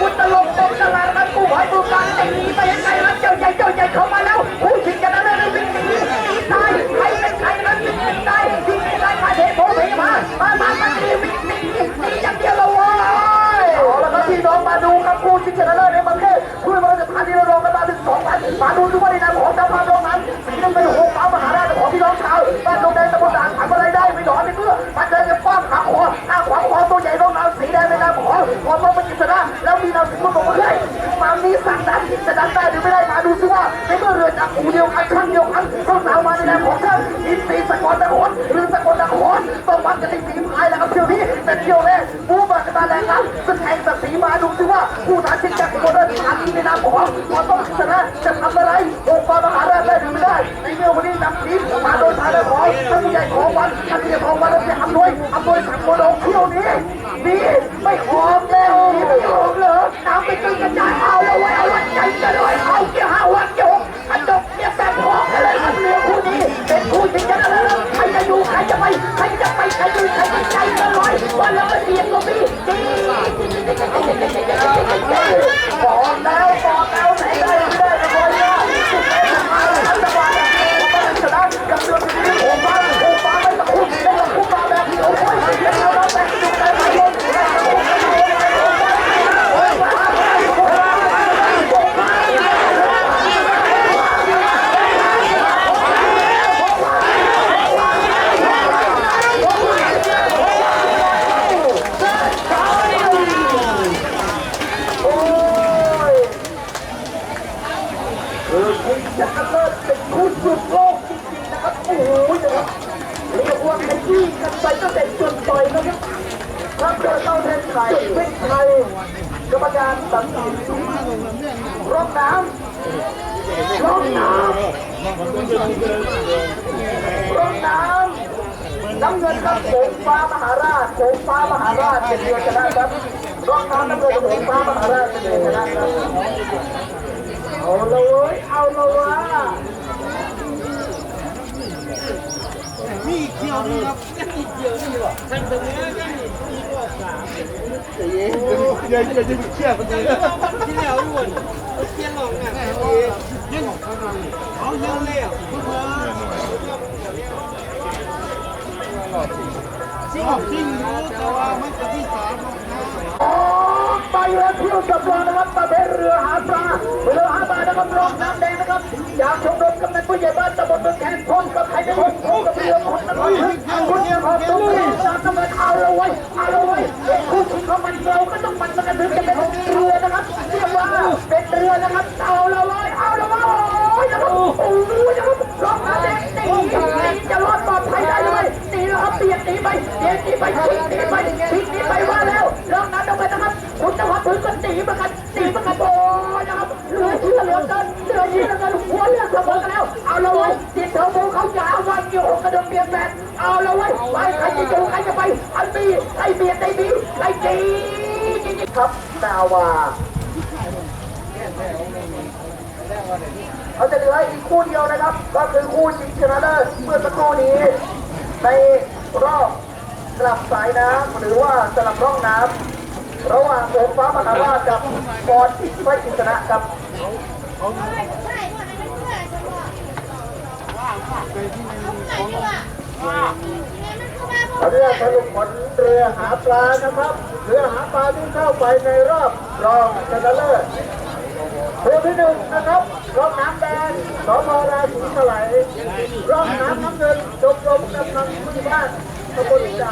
คุณตลกตกตลาดนัดกูให้ดูการแต่นี้ไปยังไงรักเจ้าใหญ่เจ้าใหญ่เข้ามาแล้วผู้ชิงชนะเลิเรื่องหนี้นีตายใครเป็นใครนั้นวิ่งหนีตายวิ่งหนีตายมาเทโผเพมามามามาหนีวิ่งหนีหนีอย่างเดียวเราว้ยเอาละครับพี่น้องมาดูครับผู้ชิงชนะเลิศในประเทศผู้บริหารพานธุ์เราลงกันมาถึงสองพันมาดูทุกวยในนาของจ้พานโรงนั้นสีน้ำเงินหงมหาราชของพี่น้องชาวบ้านตรงแดงตะบนด่างขัอะไรได้ไม่หนอนไม่เพื่อมาเจอกันป้อมขาคอ เมื่อเรือจากอูเดียวกันครั้งเดียวกันเขาสาวมาในนามของท่านอินทรีสกลนครหรือสกลนครต้องวัดกันในฝีพายแล้วครับเที่ยวนี้เป็นเที่ยวแรกบูบักตาแดงครับซึ่งแข่งศักดิ์ศรีมาดูซิว่าผู้ท้าชิงจากคนเดินผ่านีในนามของขอต้องชนะจะทำอะไรองค์กรมหาราชได้หรือไม่ได้ในเมื่อวันนี้นำทีมมาโดยทางด้านของท่านผู้ใหญ่ของวันท่านผู้ใหญ่ของวันและจะอำนวยอำนวยสังโมโดเที่ยวนี้นี่ โอ้โหนะครับเรียกว่าขยี้กันไปตั้งแต่จุดต่อยนะครับถ้าเกิดเราแทนไทยจุดเป็นไทยกรรมการตัดสินรองน้ำรองน้ำรองน้ำน้ำเงินครับโขงฟ้ามหาราชโขงฟ้ามหาราชเป็นเรือชนะครับรองน้ำน้ำเงินโขงฟ้ามหาราชเป็นเรือชนะครับเอาละเว้ยเอาละวะ มีเขียวนี่ครับอีกเขียวนี่หร อท่านตรงนี้ยังมีก็สามเดี๋ยวจะเชื่อคนนี้ที่แล้วด้วยเขียนหลงอะยังเอาเยอะเลยอะคุณพ่อจริงจริงรู้แต่ว่ามันจะที่สามไปเรือเที่ยวสำรองนะครับประเภทเรือหาปลาเรือหาปลานะครับรองน้ำแดงนะครับจากชม ผู้ใหญ่บ้านตำบลเมืองแคนพร้อมกับใครเป็นคนพร้อมกับเรือคนนครคุณเนี่ยขอบคุณจากตำบลอาละเว้ยอาละเว้ยเป็นคู่ชิงของมันเราก็ต้องมันมันถึงจะเป็นเรือนะครับเรียกว่าเป็นเรือนะครับเอาละเว้ยเอาละเว้ยนะครับโอ้โหนะครับรองน้ำแดงตีตีจะรอดปลอดภัยได้เลยตีแล้วครับเปียกตีไปเปียกตีไปชิงตีไปชิงตีไปว่าแล้วรองน้ำแดงนะครับคุณจะวัดพื้นก็ตีเหมือนกันตีเหมือนกันโอ้ยนะครับ ไล่จีครับนาวาเขาจะเหลืออีกคู่เดียวนะครับ ก็คือคู่ชิงชนะเลิศเมื่อสักครู่นี้ ในรอบสลับสายน้ำหรือว่าสลับร่องน้ำระหว่างโองฟ้ามหาราชกับปอนอิสระอิสระกับ เรือสรุปผลเรือหาปลานะครับ เรือหาปลาที่เข้าไปในรอบรองชนะเลิศคู่ที่หนึ่งนะครับร่องน้ำแดงสพราศีสไลยร่องน้ำน้ำเงินจบลมกำลังพื้นบ้านตำบลจ่า